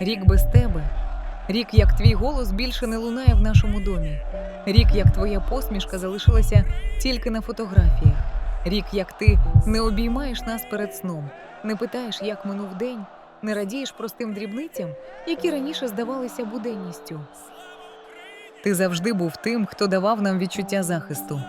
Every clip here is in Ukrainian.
Рік без тебе. Рік, як твій голос більше не лунає в нашому домі. Рік, як твоя посмішка залишилася тільки на фотографіях. Рік, як ти не обіймаєш нас перед сном, не питаєш, як минув день, не радієш простим дрібницям, які раніше здавалися буденністю. Ти завжди був тим, хто давав нам відчуття захисту.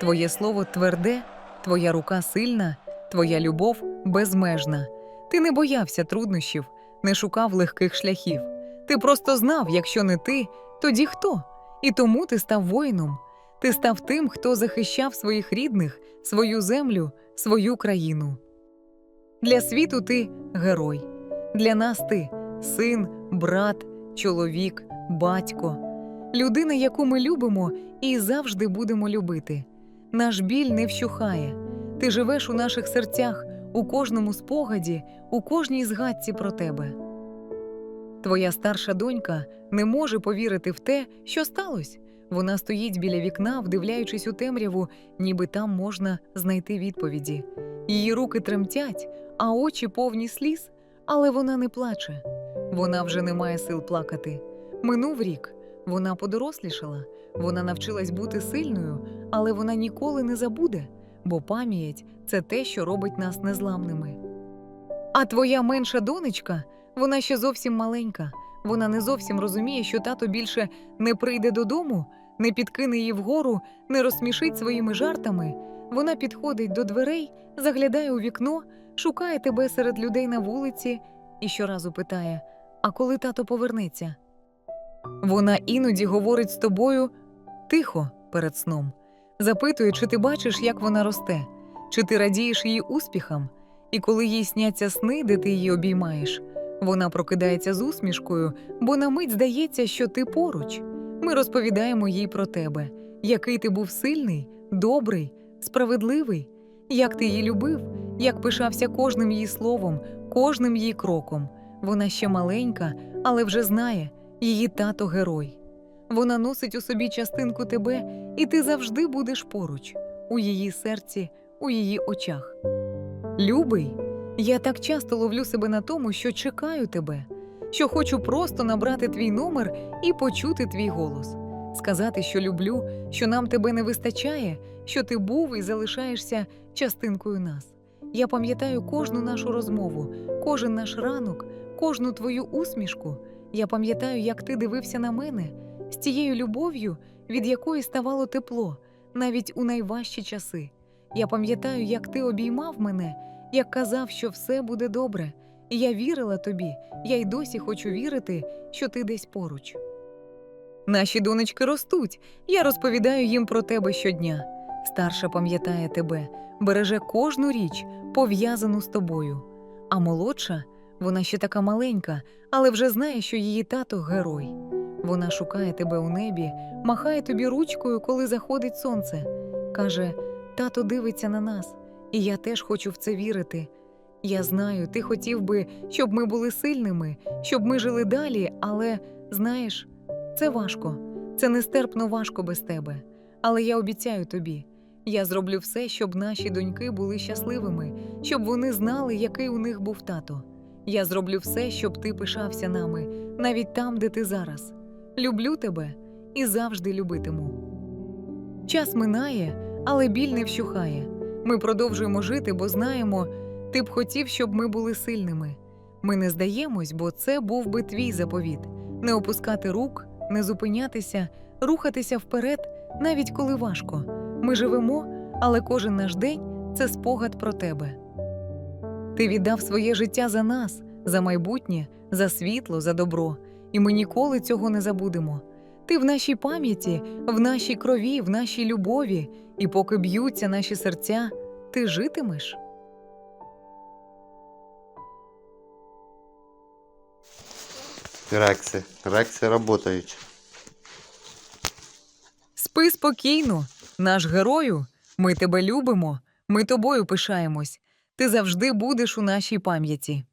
Твоє слово тверде, твоя рука сильна, твоя любов безмежна. Ти не боявся труднощів, не шукав легких шляхів. Ти просто знав, якщо не ти, тоді хто? І тому ти став воїном. Ти став тим, хто захищав своїх рідних, свою землю, свою країну. Для світу ти герой. Для нас ти син, брат, чоловік, батько, людина, яку ми любимо і завжди будемо любити. Наш біль не вщухає. Ти живеш у наших серцях, у кожному спогаді, у кожній згадці про тебе. Твоя старша донька не може повірити в те, що сталося. Вона стоїть біля вікна, вдивляючись у темряву, ніби там можна знайти відповіді. Її руки тремтять, а очі повні сліз, але вона не плаче. Вона вже не має сил плакати. Минув рік. Вона подорослішала, вона навчилась бути сильною, але вона ніколи не забуде, бо пам'ять це те, що робить нас незламними. А твоя менша донечка, вона ще зовсім маленька. Вона не зовсім розуміє, що тато більше не прийде додому, не підкине її вгору, не розсмішить своїми жартами. Вона підходить до дверей, заглядає у вікно, шукає тебе серед людей на вулиці і щоразу питає: А коли тато повернеться? Вона іноді говорить з тобою тихо перед сном, запитує, чи ти бачиш, як вона росте, чи ти радієш її успіхам, і коли їй сняться сни, де ти її обіймаєш, вона прокидається з усмішкою, бо на мить здається, що ти поруч. Ми розповідаємо їй про тебе, який ти був сильний, добрий, справедливий, як ти її любив, як пишався кожним її словом, кожним її кроком. Вона ще маленька, але вже знає, її тато герой. Вона носить у собі частинку тебе, і ти завжди будеш поруч, у її серці, у її очах. Любий, я так часто ловлю себе на тому, що чекаю тебе, що хочу просто набрати твій номер і почути твій голос, сказати, що люблю, що нам тебе не вистачає, що ти був і залишаєшся частинкою нас. Я пам'ятаю кожну нашу розмову, кожен наш ранок, кожну твою усмішку. Я пам'ятаю, як ти дивився на мене з тією любов'ю, від якої ставало тепло, навіть у найважчі часи. Я пам'ятаю, як ти обіймав мене, як казав, що все буде добре. І я вірила тобі, я й досі хочу вірити, що ти десь поруч. Наші донечки ростуть. Я розповідаю їм про тебе щодня. Старша пам'ятає тебе, береже кожну річ, пов'язану з тобою. А молодша, вона ще така маленька, але вже знає, що її тато герой. Вона шукає тебе у небі, махає тобі ручкою, коли заходить сонце. Каже: Тато дивиться на нас, і я теж хочу в це вірити. Я знаю, ти хотів би, щоб ми були сильними, щоб ми жили далі, але знаєш, це важко, це нестерпно важко без тебе. Але я обіцяю тобі, я зроблю все, щоб наші доньки були щасливими, щоб вони знали, який у них був тато. Я зроблю все, щоб ти пишався нами, навіть там, де ти зараз. Люблю тебе і завжди любитиму. Час минає, але біль не вщухає. Ми продовжуємо жити, бо знаємо, ти б хотів, щоб ми були сильними. Ми не здаємось, бо це був би твій заповіт не опускати рук, не зупинятися, рухатися вперед, навіть коли важко. Ми живемо, але кожен наш день це спогад про тебе. Ти віддав своє життя за нас, за майбутнє, за світло, за добро, і ми ніколи цього не забудемо. Ти в нашій пам'яті, в нашій крові, в нашій любові, і поки б'ються наші серця, ти житимеш. Рекси. Рекси работають. Спи спокійно, наш герою. Ми тебе любимо, ми тобою пишаємось. Ти завжди будеш у нашій пам'яті.